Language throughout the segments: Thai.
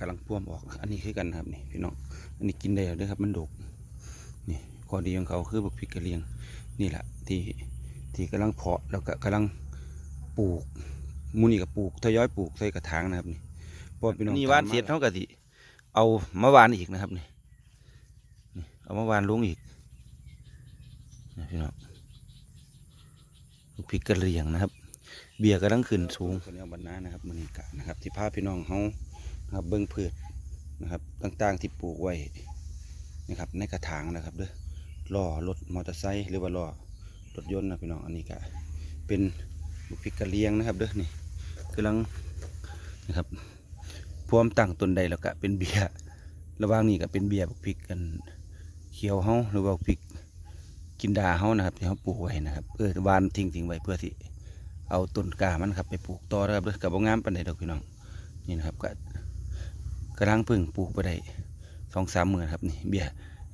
กำลังพ่วมออก อันนี้คือกันนะครับนี่พี่น้อง อันนี้กินได้แล้วเด้วยครับ มันดก นี่ข้อดีของเขาคือบักพริกกระเลียง นี่แหละที่ที่กำลังเพาะแล้วก็กำลังปลูกหมูนี่ก็ปลูกทยอยปลูกใส่กระถางนะครับนี่พอพี่น้องนี่วานเสร็จเท่ากับที่เอามาวานอีกนะครับนี่นี่เอามาวานลงอีกนี่พี่น้องบักพริกกระเลียงนะครับ เบียร์กำลังขึ้นสูงคนนี้บรรณานะครับมันนี่กะนะครับ ที่พาพี่น้องเขา นะครับเบิ้องพืชนะครับต่างๆที่ปลูกไว้นะครับในกระถางนะครับเด้อล้อรถมอเตอร์ไซค์หรือว่าล้อรถยนต์นะพี่น้องอันนี้ก็เป็นบุกพริกกระเลียงนะครับเด้อนี่กำลังนะครับพร้อมตั้งต้นใดแล้วก็เป็นเบียร์ระหว่างนี้ก็เป็นเบียร์บุกพริกกันเขียวเฮาหรือว่าพริกกินดาเฮานะครับที่เขาปลูกไว้นะครับเออวานทิ้งทิ้งไว้เพื่อที่เอาต้นกามันครับไปปลูกต่อนะครับเด้อกับบ่งามปานใดดอกพี่น้องนี่นะครับก็ กำลังพึ่งปลูกไปได้สองสามหมื่นครับนี่เบี้ย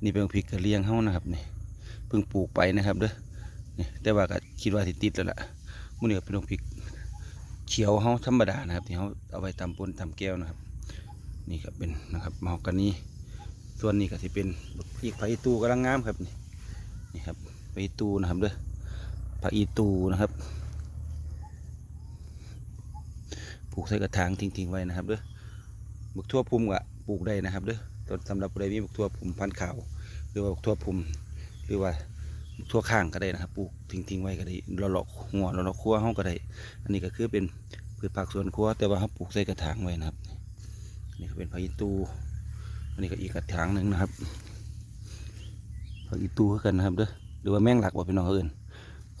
นี่เป็นพริกกระเลียงเฮานะครับนี่พิ่งปลูกไปนะครับเด้อนี่แต่ว่าก็คิดว่าสิติดแล้วล่ะมื้อนี้เป็นพริกเขียวเฮาธรรมดานะครับที่เฮาเอาไว้ตำปนตำแก้วนะครับ นี่ก็เป็นนะครับมอกกันนี่ส่วนนี้ก็สิเป็นพริกไผ่ตูกำลังงามครับนี่นี่ครับไผ่ตูนะครับเด้อไผักอีตูนะครับปลูกใส่กระถางทิ้งๆไว้นะครับเด้อ บักทั่วพุ่มก็ปลูกได้นะครับเด้อต้นสำหรับใดมีบักทั่วพุ่มพันขาว หรือว่าบักทั่วพุ่มหรือว่าบักทั่วข้างก็ได้นะครับ ปลูกทิ้งๆไว้ก็ได้เราเลาะหัวเราเลาะครัวห้องก็ได้ อันนี้ก็คือเป็นพืชผักสวนครัวแต่ว่าเขาปลูกใส่กระถางไว้นะครับนนี้ก็เป็นผักอีตูอันนี้ก็อีกกระถางหนึ่งนะครับผักอีตูคือกันนะครับเด้อหรือว่าแมงหลักว่าเป็นน้องเอิญ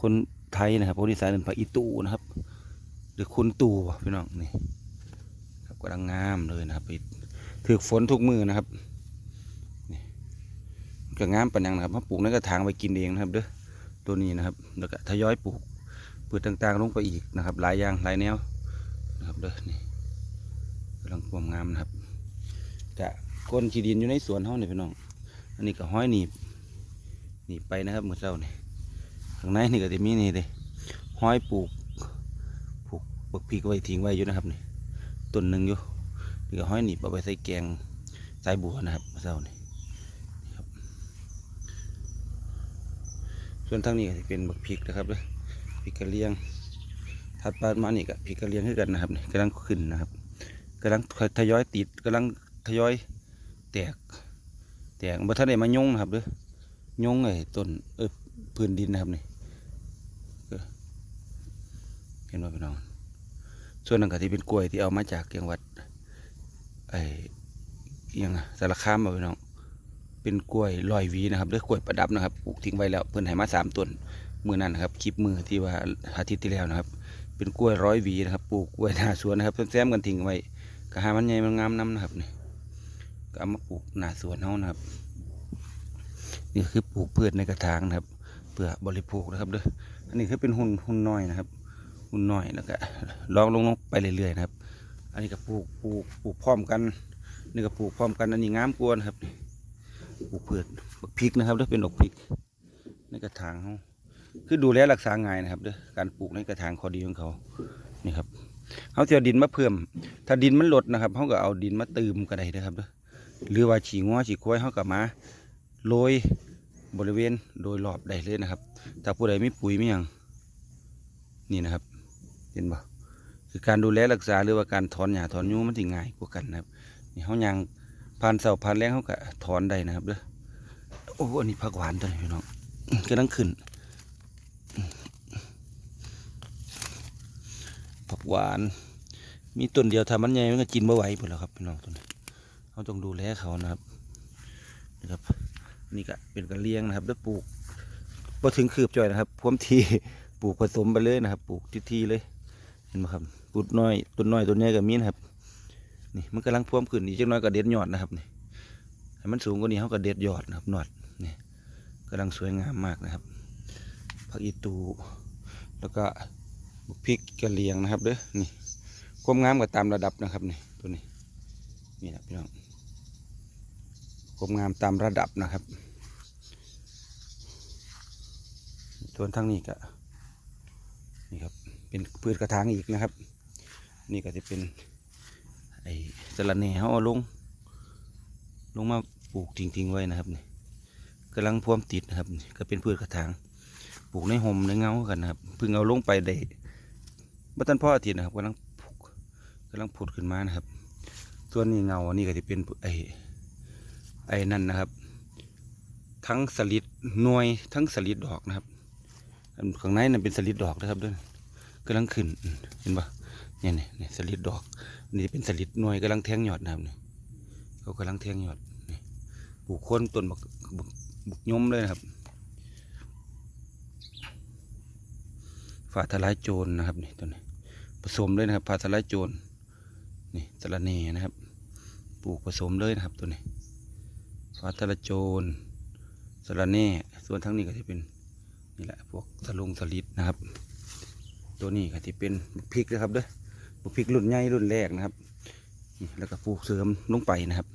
คนไทยนะครับคนอีสานเป็นผักอีตูนะครับ หรือคุณตู่ะพี่น้องนี่ำลังงามเลยนะครับถือฝนทุกมือนะครับก็งามปัญญังนะครับมาปลูกในกระถางไว้กินเองนะครับเด้อตัวนี้นะครับแล้วก็ทยอยปลูกพืชต่างๆลงไปอีกนะครับ หลายอย่างหลายแนวนะครับเด้อนี่กำลังความงามนะครับกะก้นขีดินอยู่ในสวนเฮาเนี่ยพี่น้อง อันนี้ก็ห้อยหนีบหนีบไปนะครับเมื่อเช้านี่ข้างในนี่ก็จะมีนี่เลยห้อยปลูกบักพริกไว้ทิ้งไว้อยู่นะครับนี่ ต้นหนึ่งอยู่นี่ก็ห้อยหนีบเอาไปใส่แกงใส่บัวนะครับเศร้านี่นี่ครับ ส่วนทางนี้ก็จะเป็นบักพริกนะครับเด้อพริกกระเลียงถัดไปมานี่ก็พริกกระเลียงขึ้นกันนะครับนี่กำลังขึ้นนะครับกำลังทยอยติดกำลังทยอยแตก แตกบ่ทันได้มายงนะครับเด้อยงไอ้ต้นเออพื้นดินนะครับนี่เออเห็นว่าพี่น้อง ส่วนนั้นก็ที่เป็นกล้วยที่เอามาจากจังหวัดไอ้ยังสารคามมาพี่น้องเป็นกล้วยลอยวีนะครับด้วยกล้วยประดับนะครับปลูกทิ้งไว้แล้วเพิ่นให้มาสามต้นมือนั้นนะครับคลิปมือที่ว่าอาทิตย์ที่แล้วนะครับ เป็นกล้วยร้อยวีนะครับปลูกไว้หน้าสวนนะครับแซมกันทิ้งไว้ก็หามันใหญ่มันงามน้ำนะครับนี่ก็เอามาปลูกหน้าสวนเฮานะครับนี่คือปลูกพืชในกระถางนะครับเพื่อบริโภคนะครับเด้ออันนี้คือเป็นหุ่นหุ่นน้อยนะครับ หุ่นน้อยแล้วก็ลองลงลงไปเรื่อยๆนะครับ อันนี้ก็ปลูกปลูกปลูกพร้อมกันนี่ก็ปลูกพร้อมกันอันนี้งามกวนครับปลูกเผือกพริกนะครับเด้อเป็นดอกพริกในกระถางเขาคือดูแลรักษาง่ายนะครับเด้อการปลูกในกระถางข้อดีของเขานี่ครับเขาจะเอาดินมาเพิ่ม ถ้าดินมันลดนะครับเขาก็เอาดินมาเติมก็ได้นะครับเด้อหรือว่าฉีงัวฉีควยเขาก็มาโรยบริเวณโดยรอบได้เลยนะครับ ถ้าผู้ใดไม่ปุ๋ยไม่ยังนี่นะครับ เห็นบ่คือการดูแลรักษาหรือว่าการถอนหญ้าถอนยุงมันถึง่ายกว่ากันนะครับนี่เขายังผ่านเสาผ่านแรงเขาก็ถอนได้นะครับเด้อโอ้อันนี้ผักหวานตัวนี้พี่น้องกำลังขึ้นผักหวาน มีต้นเดียวทำมันใหญ่มันก็กินไม่ไหวหมดแล้วครับพี่น้องตัวนี้เขาต้องดูแลเขานะครับนะครับ นี่ก็เป็นกระเลี้ยงนะครับแล้วปลูกพอถึงคืบจ่อยนะครับพร้อมทีปลูกผสมไปเลยนะครับ ปลูกทีๆเลย นไหมครับปุดน้อยต้นน้อยต้นใหญ่กับมีนะครับนี่มันกำลังพ่วมขึ้นอีกจักหน้อยก็เด็ดยอดนะครับนี่ให้มันสูงกว่านี้เขาก็เด็ดยอดนะครับนอดนี่กำลังสวยงามมากนะครับผักอีตูแล้วก็บุกพริกกระเลียงนะครับเด้อนี่ความงามก็ตามระดับนะครับนี่ตัวนี้นี่นะพี่น้องความงามตามระดับนะครับส่วนทั้งนี้ก็นี่ครับ เป็นพืชกระถางอีกนะครับ นี่ก็จะเป็นไอ้สะระแหน่เขาเอาลง ลงมาปลูกทิ้งๆไว้นะครับนี่กำลังพวมติดนะครับก็เป็นพืชกระถางปลูกในห่มในเงากันนะครับเพิ่งเอาลงไปได้บัตันพ่ออาทิตย์นะครับกำลังปลูกกำลังผุดขึ้นมานะครับ ส่วนนี้เงาอันนี้ก็จะเป็นไอ้ไอ้นั่นนะครับ ทั้งสลิดหน่วยทั้งสลิดดอกนะครับอันข้างในนั่นเป็นสลิดดอกนะครับด้วย กำลังขึ้นเห็นปะเนี่ยเนี่ยเนี่ยสลิดดอก นี่เป็นสลิดหน่วยกำลังแทงยอดนะครับเนี่ยเขากำลังแทงยอดนี่ปลูกโคนต้นบักบกบักยมเลยนะครับฝาทลายโจรนะครับนี่ตัวนี้ผสมเลยนะครับฝาทลายโจรนี่สะระเนนะครับ ปลูกผสมเลยนะครับตัวนี้ฝาทลายโจรสะระแน่ส่วนทั้งนี้ก็จะเป็นนี่แหละพวกสลุงสลิดนะครับ ตัวนี้ก็จะเป็นพริกนะครับเด้อพริกรุ่นใหญ่รุ่นแรกนะครับ แล้วก็ปลูกเสริมลงไปนะครับ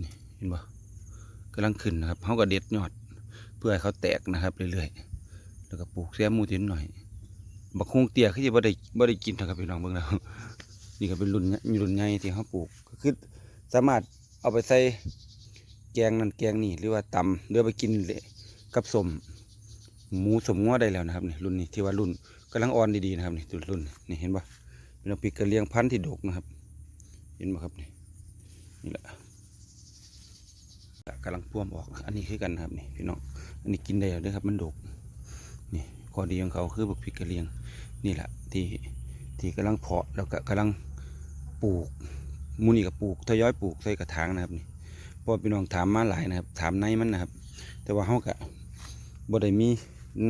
นี่เห็นบ่กำลังขึ้นนะครับเขาก็เด็ดยอด เพื่อให้เขาแตกนะครับเรื่อยๆ แล้วก็ปลูกแซมมูตินหน่อย บักคงเตี้ยเขาจะบ่ได้บ่ได้กินนะครับพี่น้องเบิ่งแล้วนี่ก็เป็นรุ่นใหญ่รุ่นใหญ่ที่เขาปลูกก็คือสามารถเอาไปใส่แกงนั่นแกงนี่หรือว่าตำหรือไปกินกับสมหมูสมง้อได้แล้วนะครับนี่รุ่นนี้ที่ว่ารุ่น กำลังอ่อนดีๆนะครับนี่ตัวรุ่นนี่เห็นปะเป็นปีกกระเลียงพันธุ์ที่ดกนะครับ เห็นปะครับนี่นี่แหละกำลังพ่วมออก อันนี้คือกันนะครับนี่พี่น้องอันนี้กินได้แล้วด้วยครับมันดกนี่ข้อดีของเขาคือบักพริกกระเลียงนี่แหละที่ที่กำลังเพาะแล้วก็กำลังปลูกมูนี่ก็ปลูกทยอยปลูกใส่กระถางนะครับนี่พราะพี่น้องถามมาหลายนะครับ ถามในมันนะครับ แต่ว่าเขากะบ่ได้มี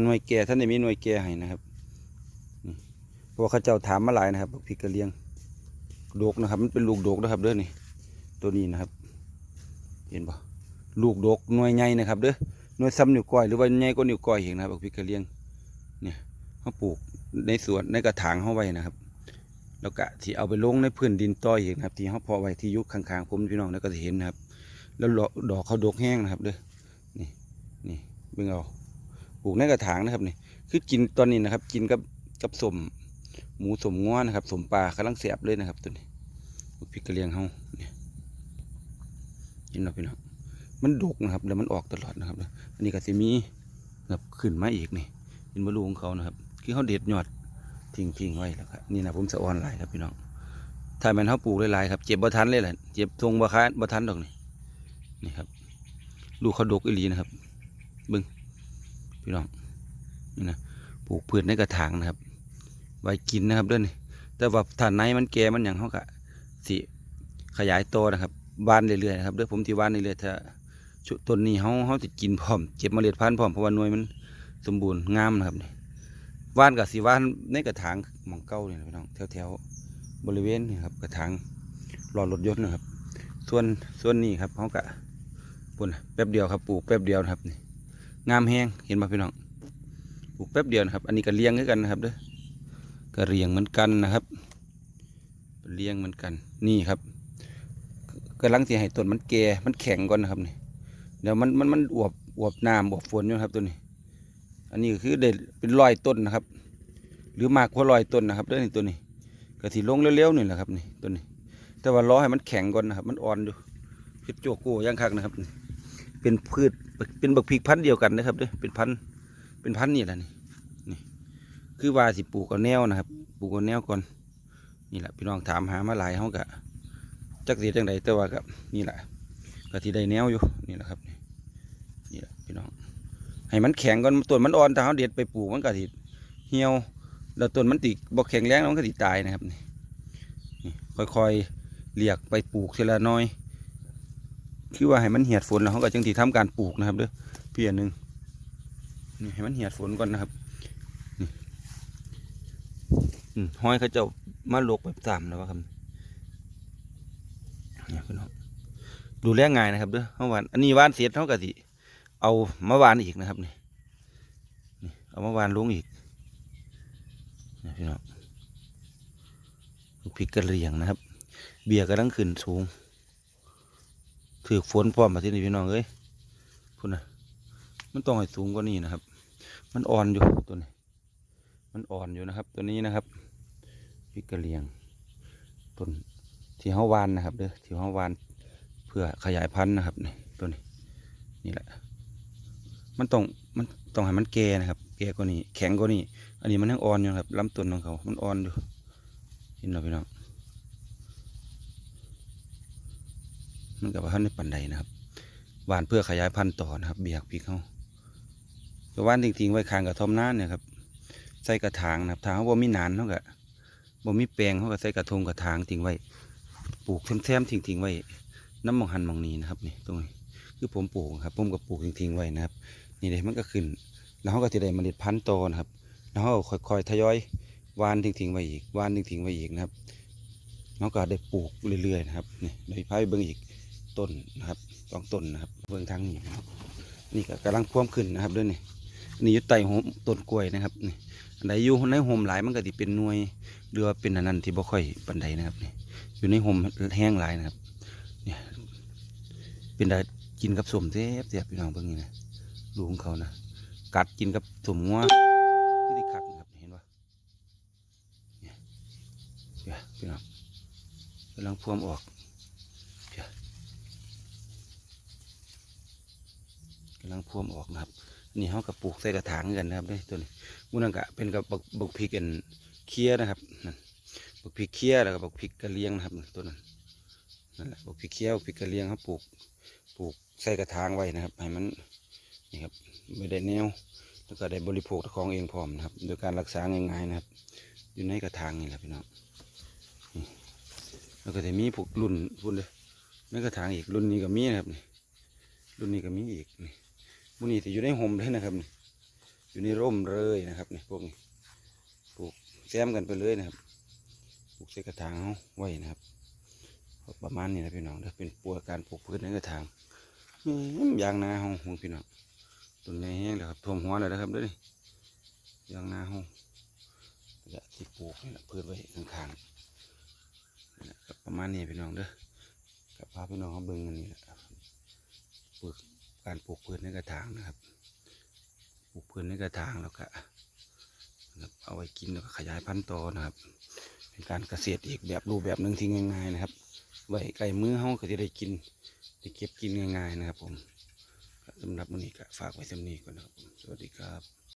หน่วยแก่ท่านได้มีหน่วยแก่ให้นะครับ ว่าเขาเจ้าถามมาหลายนะครับบักพริกกระเลียงโดกนะครับ มันเป็นลูกโดกนะครับเด้อนี่ตัวนี้นะครับ เห็นปะลูกโดกหน่วยใหญ่นะครับเด้อหน่วยซ้ำนิ้วก้อยหรือว่าใหญ่กว่านิ้วก้อยเห็นะครับบักพริกกระเลียงเนี่ยเขาปลูกในสวนในกระถางเขาไว้นะครับ แล้วก็ที่เอาไปลงในพื้นดินต่ออีกนะครับ ที่เขาเพาะไว้ที่ยุคข้างๆผมพี่น้องแล้วก็จะเห็นนะครับ แล้วดอกดอกเขาดกแห้งนะครับเด้อนี่นี่เบิ่งเอาปลูกในกระถางนะครับนี่คือกินตอนนี้นะครับ กินกับกับสม หมูสมง้อนะครับสมปลากำลังเสียบเลยนะครับตัวนี้ลูกพริกกระเลียงเฮาเนี่ยเห็นไหมพี่น้องมันดกนะครับแล้วมันออกตลอดนะครับอันนี้ก็จะมีแบบขึ้นมาอีกนี่เป็นมะลูของเขานะครับคือเขาเด็ดยอดทิ้งทิ้งไว้แล้วครับนี่นะผมสะออนหลายครับพี่น้องถ้ามันเขาปลูกหลายๆครับเจ็บบ่ทันเลยแหละเจ็บทรงบ่ค้านบ่ทันดอกนี่นี่ครับลูกเขาดกอีหลีนะครับบิ้งพี่น้องนี่นะปลูกพืชในกระถางนะครับ ไว้กินนะครับเด้อนี่แต่ว่าถ้าในมันแก่มันอย่างเขากะสิขยายโตนะครับบานเรื่อยๆนะครับเด้อผมที่บานเรื่อยๆถ้าชุต้นนี้เขาเขาจะกินพร้อมเก็บเมล็ดพันธุ์พร้อมเพราะว่าหน่วยมันสมบูรณ์งามนะครับนี่ว่านกับสีว่านในกระถางหมองเก้าเนี่ยนะพี่น้องแถวๆบริเวณนี่ครับกระถางรอรถยนต์นะครับ ส่วนส่วนนี้ครับเขากะปุ่นแป๊บเดียวครับปลูกแป๊บเดียวนะครับนี่งามแห้งเห็นไหมพี่น้องปลูกแป๊บเดียวนะครับ อันนี้ก็เลี้ยงด้วยกันนะครับเด้อ ก็เรียงเหมือนกันนะครับเลี้ยงเหมือนกัน นี่ครับกำลังที่ให้ต้นมันแก่มันแข็งก่อนนะครับนี่เดี๋ยวมันมันมันอวบอวบน้ำอวบฝนอยู่ครับตัวนี้ อันนี้ก็คือเด็ดเป็นรอยต้นนะครับ หรือมากกว่ารอยต้นนะครับเด้อนี่ตัวนี้ก็ที่ลงเร็วๆนี่แหละครับนี่ตัวนี้ แต่ว่ารอให้มันแข็งก่อนนะครับ มันอ่อนอยู่คือโจโก้ย่างคักนะครับ เป็นพืชเป็นบักพริกพันธุ์เดียวกันนะครับเด้อเป็นพันธุ์เป็นพันธุ์นี่แหละนี่นี่ คือว่าสิปลูกเอาแนวนะครับ ปลูกเอาแนวก่อน นี่แหละพี่น้องถามหามาหลายเขากะจักเสียจังใดแต่ว่ากับนี่แหละก็ที่ได้แนวอยู่นี่แหละครับนี่แหละพี่น้องให้มันแข็งก่อนต้นมันอ่อนถ้าเขาเด็ดไปปลูกมันก็สิเหี่ยวแล้วต้นมันติบ่แข็งแรงแล้วมันก็สิตายนะครับนี่ค่อยๆเลียกไปปลูกทีละน้อยคือว่าให้มันเหียดฝนแล้วเขาก็จังที่ทำการปลูกนะครับเด้อเพียนหนึ่งนี่ให้มันเหียดฝนก่อนนะครับ ห้อยเขาจะมาลกแบบสามแล้วว่าครับเนี่ยพี่น้องดูแลง่ายนะครับเด้อเมื่อวานอันนี้วานเสียเท่ากับสิเอามาวานอีกนะครับนี่นี่เอามาวานลงอีกนี่พี่น้องลูกพริกกระเรียงนะครับ เบียร์กำลังขึ้นสูงถือฝนพร้อมมาที่นี่พี่น้องเอ้ยพุ่นนะมันต้องให้สูงกว่านี้นะครับ มันอ่อนอยู่ตัวนี้ มันอ่อนอยู่นะครับ ตัวนี้นะครับ ริกกะเหรียงต้นที่เฮาวานนะครับเด้อที่เฮาวานเพื่อขยายพันธุ์นะครับนี่ตัวนี้นี่แหละ มันต้องมันต้องให้มันแก่นะครับแก่กว่านี้แข็งกว่านี้อันนี้มันยังอ่อนอยู่ครับลำต้นของเขา มันอ่อนอยู่เห็นเราพี่น้องมันกับว่าท่านในปันใดนะครับหวานเพื่อขยายพันธุ์ต่อนะครับ เบียกพริกเขาแต่ว่านทิ้งๆไว้คางกับทอมน้านเนี่ยครับใส่กระถางนะครับถ้าเขาบ่มีนานเขาก็บ่ มีแปลงเขาก็ใส่กระทงกระถางทิ้งไว้ ปลูกแซมๆทิ้งๆไว้ น้ำมองหันมองนี้นะครับนี่ตรงนี้คือผมปลูกครับผมก็ปลูกทิ้งๆไว้นะครับ นี่เลยมันก็ขึ้น แล้วเขาก็จะได้เมล็ดพันธุ์โตนะครับ แล้วเขาค่อยๆทยอยวานทิ้งๆไว้อีกวานทิ้งๆไว้อีกนะครับแล้วก็ได้ปลูกเรื่อยๆนะครับนี่โดยพายเบิ้งอีกต้นนะครับสองต้นนะครับ เบิ้องทางนี้นี่ก็กำลังพ่วมขึ้นนะครับด้วยนี่ นี่อยุดไต่โหมต้นกล้วยนะครับนี่อันใดอยู่ในโฮมหลายมันก็จะเป็นหน่วยหรือเป็นอันนั้นที่บ่ค่อยปันใดนะครับนี่อยู่ในโฮมแห้งหลายนะครับเนี่ยเป็นได้กินกับสมเสียบเสียบพี่น้องเบิ่งนี่นะลูของเขานะกัดกินกับสมงัวคือที่คักนะครับเห็นปะเนี่ยเดี๋ยวพี่น้องกำลังพวมออกเดี๋ยกำลังพวมออกนะครับ นี่เขากับปลูกใส่กระถางกันนะครับด้ยตัวนี้มูนังกะเป็นกับบักบักพริกกันเคี้ยนะครับนั่นบักพริกเคี้ยแล้วก็บักพริกกระเลียงนะครับตัวนั้นนั่นแหละบักพริกเคี้ยวบักพริกกระเลียงเขาปลูกปลูกใส่กระถางไว้นะครับให้มันนี่ครับไม่ได้แนวแล้วก็ได้บริโภคของเองพร้อมนะครับ โดยการรักษาง่ายๆนะครับ อยู่ในกระถางนี่แหละพี่น้องแล้วก็จะมีพวกรุ่นพุ่นเลยในกระถางอีกรุ่นนี้ก็มีนะครับนี่รุ่นนี้ก็มีอีกนี่ บุนี้ที่อยู่ในห่มเลยนะครับนี่อยู่ในร่มเลยนะครับนี่พวกนี้ปลูกแซมกันไปเลยนะครับปลูกใส่กระถางเอาไว้นะครับ ประมาณนี้นะพี่น้องถ้าเป็นปัวการปลูกพืชในกระถางอืมยางนาห้องห่วงพี่น้องต้นใหญ่แห้งเลยครับท่วมหัวเลยนะครับเด้วยยางนาห้องและที่ปลูกนี่แหละพืชไว้ข้างๆนี่แหละครับประมาณนี้พี่น้องเด้อกับพาพี่น้องเขาเบิ่งกันนี่แหละปลูก การปลูกพืชในกระถางนะครับ ปลูกพืชในกระถางแล้วก็เอาไว้กินแล้วก็ขยายพันธุ์ต่อนะครับ เป็นการเกษตรอีกแบบรูปแบบหนึ่งที่ง่ายๆนะครับไว้ใกล้มือเขาก็จะได้กินได้เก็บกินง่ายๆนะครับผมสำหรับวันนี้ก็ฝากไว้สำนี้ก่อนนะครับผมสวัสดีครับ